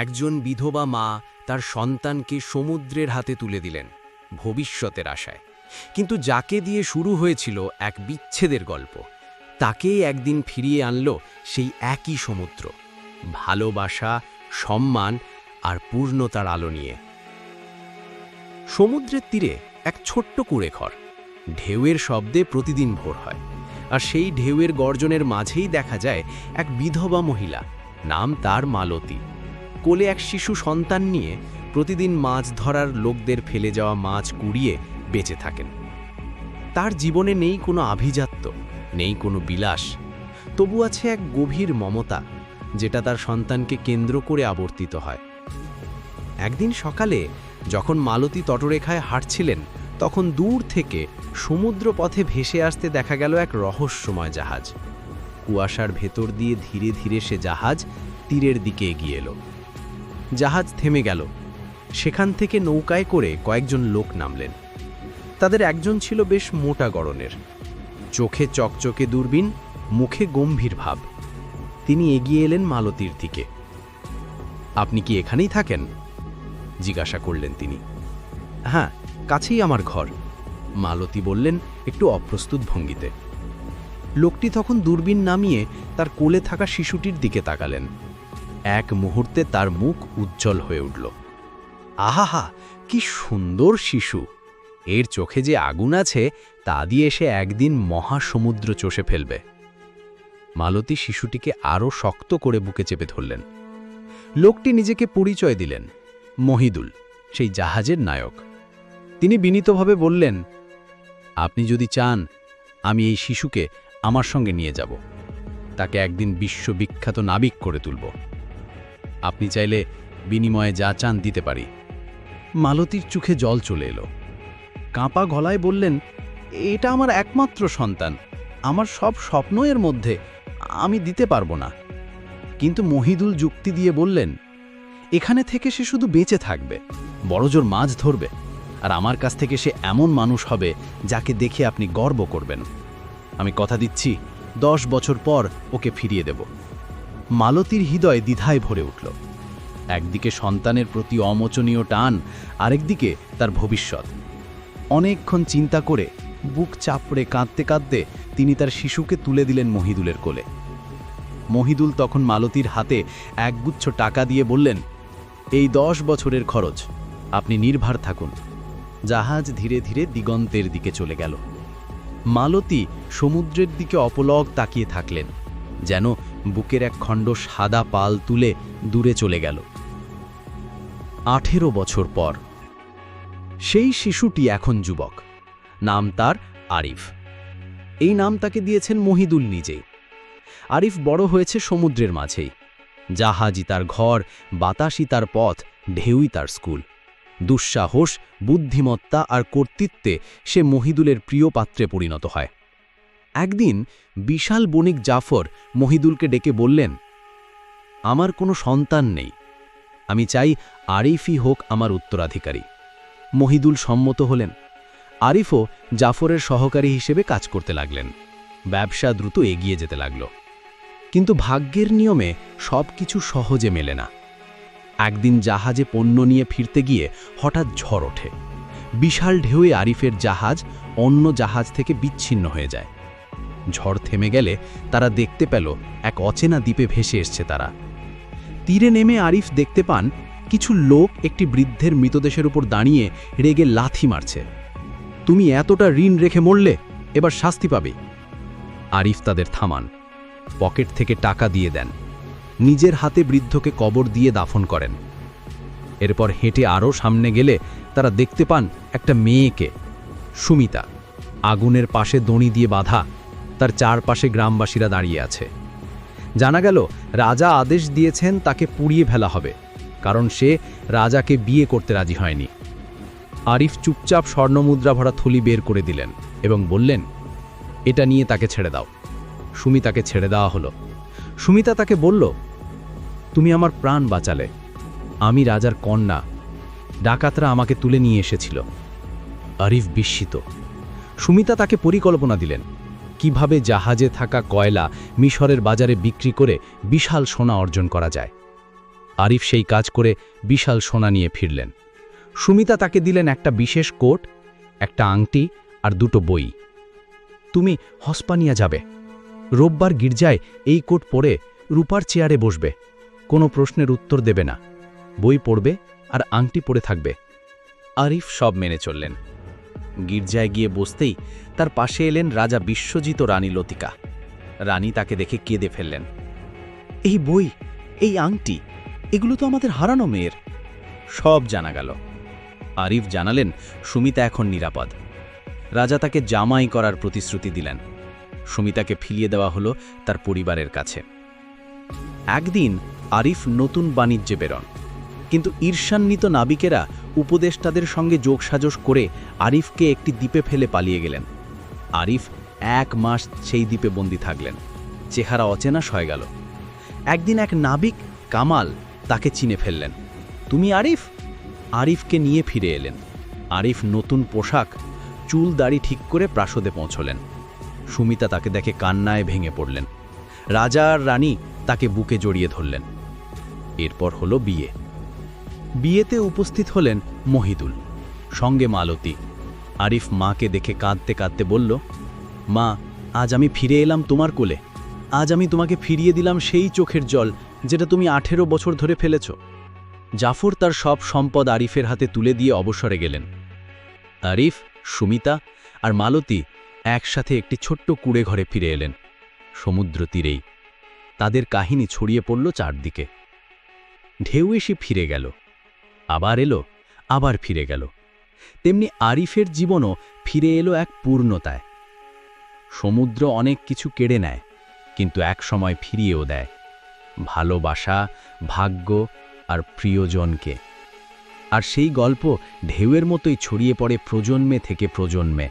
একজন বিধবা মা তার সন্তানকে সমুদ্রের হাতে তুলে দিলেন, ভবিষ্যতের আশায়। কিন্তু যাকে দিয়ে শুরু হয়েছিল এক বিচ্ছেদের গল্প, তাকেই একদিন ফিরিয়ে আনল সেই একই সমুদ্র, ভালোবাসা, সম্মান আর পূর্ণতার আলো নিয়ে। সমুদ্রের তীরে এক ছোট্ট কুঁড়েঘর, ঢেউয়ের শব্দে প্রতিদিন ভোর হয়, আর সেই ঢেউয়ের গর্জনের মাঝেই দেখা যায় এক বিধবা মহিলা, নাম তার মালতী। কোলে এক শিশু সন্তান নিয়ে প্রতিদিন মাছ ধরার লোকদের ফেলে যাওয়া মাছ কুড়িয়ে বেঁচে থাকেন। তার জীবনে নেই কোনো আভিজাত্য, নেই কোনো বিলাস। তবু আছে এক গভীর মমতা, যেটা তার সন্তানকে কেন্দ্র করে আবর্তিত হয়। একদিন সকালে যখন মালতী তটরেখায় হাঁটছিলেন, তখন দূর থেকে সমুদ্র পথে ভেসে আসতে দেখা গেল এক রহস্যময় জাহাজ। কুয়াশার ভেতর দিয়ে ধীরে ধীরে সে জাহাজ তীরের দিকে এগিয়ে এলো। জাহাজ থেমে গেল। সেখান থেকে নৌকায় করে কয়েকজন লোক নামলেন। তাদের একজন ছিল বেশ মোটা গড়নের। চোখে চকচকে দূরবীন, মুখে গম্ভীর ভাব। তিনি এগিয়ে এলেন মালতীর দিকে। আপনি কি এখানেই থাকেন? জিজ্ঞাসা করলেন তিনি। হ্যাঁ কাছেই আমার ঘর। মালতী বললেন একটু অপ্রস্তুত ভঙ্গিতে। লোকটি তখন দূরবীন নামিয়ে তার কোলে থাকা শিশুটির দিকে তাকালেন। এক মুহূর্তে তার মুখ উজ্জ্বল হয়ে উঠল। আহাহা, কি সুন্দর শিশু। এর চোখে যে আগুন আছে, তা দিয়ে সে একদিন মহাসমুদ্র চষে ফেলবে। মালতী শিশুটিকে আরও শক্ত করে বুকে চেপে ধরলেন। লোকটি নিজেকে পরিচয় দিলেন, মহিদুল, সেই জাহাজের নায়ক। তিনি বিনীতভাবে বললেন, আপনি যদি চান, আমি এই শিশুকে আমার সঙ্গে নিয়ে যাব। তাকে একদিন বিশ্ববিখ্যাত নাবিক করে তুলব। আপনি চাইলে বিনিময়ে যা চান দিতে পারি। মালতীর চোখে জল চলে এলো। কাঁপা গলায় বললেন, এটা আমার একমাত্র সন্তান। আমার সব স্বপ্ন এর মধ্যে আমি দিতে পারব না। কিন্তু মহিদুল যুক্তি দিয়ে বললেন, এখানে থেকে সে শুধু বেঁচে থাকবে বড়জোর মাছ ধরবে, আর আমার কাছ থেকে সে এমন মানুষ হবে যাকে দেখে আপনি গর্ব করবেন। আমি কথা দিচ্ছি, দশ বছর পর ওকে ফিরিয়ে দেব। মালতীর হৃদয় দ্বিধায় ভরে উঠল। একদিকে সন্তানের প্রতি অমোচনীয় টান, আরেকদিকে তার ভবিষ্যৎ। অনেকক্ষণ চিন্তা করে বুক চাপড়ে কাঁদতে কাঁদতে তিনি তার শিশুকে তুলে দিলেন মহিদুলের কোলে। মহিদুল তখন মালতীর হাতে একগুচ্ছ টাকা দিয়ে বললেন, এই দশ বছরের খরচ, আপনি নির্ভার থাকুন। জাহাজ ধীরে ধীরে দিগন্তের দিকে চলে গেল। মালতী সমুদ্রের দিকে অপলক তাকিয়ে থাকলেন, যেন বুকের এক খণ্ড সাদা পাল তুলে দূরে চলে গেল। আঠেরো বছর পর, সেই শিশুটি এখন যুবক। নাম তার আরিফ। এই নাম তাকে দিয়েছেন মহিদুল নিজেই। আরিফ বড় হয়েছে সমুদ্রের মাঝেই। জাহাজই তার ঘর, বাতাসই তার পথ, ঢেউই তার স্কুল। দুঃসাহস, বুদ্ধিমত্তা আর কর্তৃত্বে সে মহিদুলের প্রিয় পাত্রে পরিণত হয়। একদিন বিশাল বণিক জাফর মহিদুলকে ডেকে বললেন, আমার কোনো সন্তান নেই। আমি চাই আরিফই হোক আমার উত্তরাধিকারী। মহিদুল সম্মত হলেন। আরিফও জাফরের সহকারী হিসেবে কাজ করতে লাগলেন। ব্যবসা দ্রুত এগিয়ে যেতে লাগল। কিন্তু ভাগ্যের নিয়মে সব কিছু সহজে মেলে না। একদিন জাহাজে পণ্য নিয়ে ফিরতে গিয়ে হঠাৎ ঝড় ওঠে। বিশাল ঢেউয়ে আরিফের জাহাজ অন্য জাহাজ থেকে বিচ্ছিন্ন হয়ে যায়। ঝড় থেমে গেলে তারা দেখতে পেল এক অচেনা দ্বীপে ভেসে এসছে তারা। তীরে নেমে আরিফ দেখতে পান কিছু লোক একটি বৃদ্ধের মৃতদেশের উপর দাঁড়িয়ে রেগে লাথি মারছে। তুমি এতটা ঋণ রেখে মরলে, এবার শাস্তি পাবে। আরিফ তাদের থামান, পকেট থেকে টাকা দিয়ে দেন। নিজের হাতে বৃদ্ধকে কবর দিয়ে দাফন করেন। এরপর হেঁটে আরও সামনে গেলে তারা দেখতে পান একটা মেয়েকে, সুমিতা। আগুনের পাশে দড়ি দিয়ে বাঁধা তার চারপাশে গ্রামবাসীরা দাঁড়িয়ে আছে। জানা গেল, রাজা আদেশ দিয়েছেন তাকে পুড়িয়ে ফেলা হবে, কারণ সে রাজাকে বিয়ে করতে রাজি হয়নি। আরিফ চুপচাপ স্বর্ণমুদ্রা ভরা থলি বের করে দিলেন এবং বললেন, এটা নিয়ে তাকে ছেড়ে দাও। সুমিতাকে ছেড়ে দেওয়া হলো। সুমিতা তাকে বলল, তুমি আমার প্রাণ বাঁচালে। আমি রাজার কন্যা। ডাকাতরা আমাকে তুলে নিয়ে এসেছিল। আরিফ বিস্মিত। সুমিতা তাকে পরিকল্পনা দিলেন। কীভাবে জাহাজে থাকা কয়লা মিশরের বাজারে বিক্রি করে বিশাল সোনা অর্জন করা যায়। আরিফ সেই কাজ করে বিশাল সোনা নিয়ে ফিরলেন। সুমিতা তাকে দিলেন একটা বিশেষ কোট, একটা আংটি আর দুটো বই। তুমি হসপানিয়া যাবে। রোববার গির্জায় এই কোট পরে রূপার চেয়ারে বসবে। কোনো প্রশ্নের উত্তর দেবে না। বই পড়বে আর আংটি পড়ে থাকবে। আরিফ সব মেনে চললেন। গির্জায় গিয়ে বসতেই তার পাশে এলেন রাজা বিশ্বজিৎ ও রানী লতিকা। রানী তাকে দেখে কেঁদে ফেললেন। এই বই, এই আংটি, এগুলো তো আমাদের হারানো মেয়ের। সব জানা গেল। আরিফ জানালেন, সুমিতা এখন নিরাপদ। রাজা তাকে জামাই করার প্রতিশ্রুতি দিলেন। সুমিতাকে ফিরিয়ে দেওয়া হলো তার পরিবারের কাছে। একদিন আরিফ নতুন বাণিজ্যে বেরন। কিন্তু ঈর্ষান্বিত নাবিকেরা উপদেষ্টাদের সঙ্গে যোগসাজশ করে আরিফকে একটি দ্বীপে ফেলে পালিয়ে গেলেন। আরিফ এক মাস সেই দ্বীপে বন্দী থাকলেন। চেহারা অচেনা হয়ে গেল। একদিন এক নাবিক, কামাল, তাকে চিনে ফেললেন। তুমি আরিফ? আরিফকে নিয়ে ফিরে এলেন। আরিফ নতুন পোশাক, চুল দাড়ি ঠিক করে প্রাসদে পৌঁছলেন। সুমিতা তাকে দেখে কান্নায় ভেঙে পড়লেন। রাজা আর রানী তাকে বুকে জড়িয়ে ধরলেন। এরপর হলো বিয়ে। বিয়েতে উপস্থিত হলেন মহিদুল, সঙ্গে মালতী। আরিফ মাকে দেখে কাঁদতে কাঁদতে বলল, মা, আজ আমি ফিরে এলাম তোমার কোলে। আজ আমি তোমাকে ফিরিয়ে দিলাম সেই চোখের জল যেটা তুমি আঠেরো বছর ধরে ফেলেছ। জাফর তার সব সম্পদ আরিফের হাতে তুলে দিয়ে অবসরে গেলেন। আরিফ, সুমিতা আর মালতী একসাথে একটি ছোট্ট কুড়ে ঘরে ফিরে এলেন, সমুদ্র তীরেই। তাদের কাহিনী ছড়িয়ে পড়ল চারদিকে। ঢেউ এসে ফিরে গেল। আবার এলো, আবার ফিরে গেল। তেমনি আরিফের জীবনও ফিরে এলো এক পূর্ণতায়। সমুদ্র অনেক কিছু কেড়ে নেয়, কিন্তু এক সময় ফিরিয়েও দেয়। ভালোবাসা, ভাগ্য আর প্রিয়জনকে। আর সেই গল্প ঢেউয়ের মতোই ছড়িয়ে পড়ে প্রজন্মে থেকে প্রজন্মে।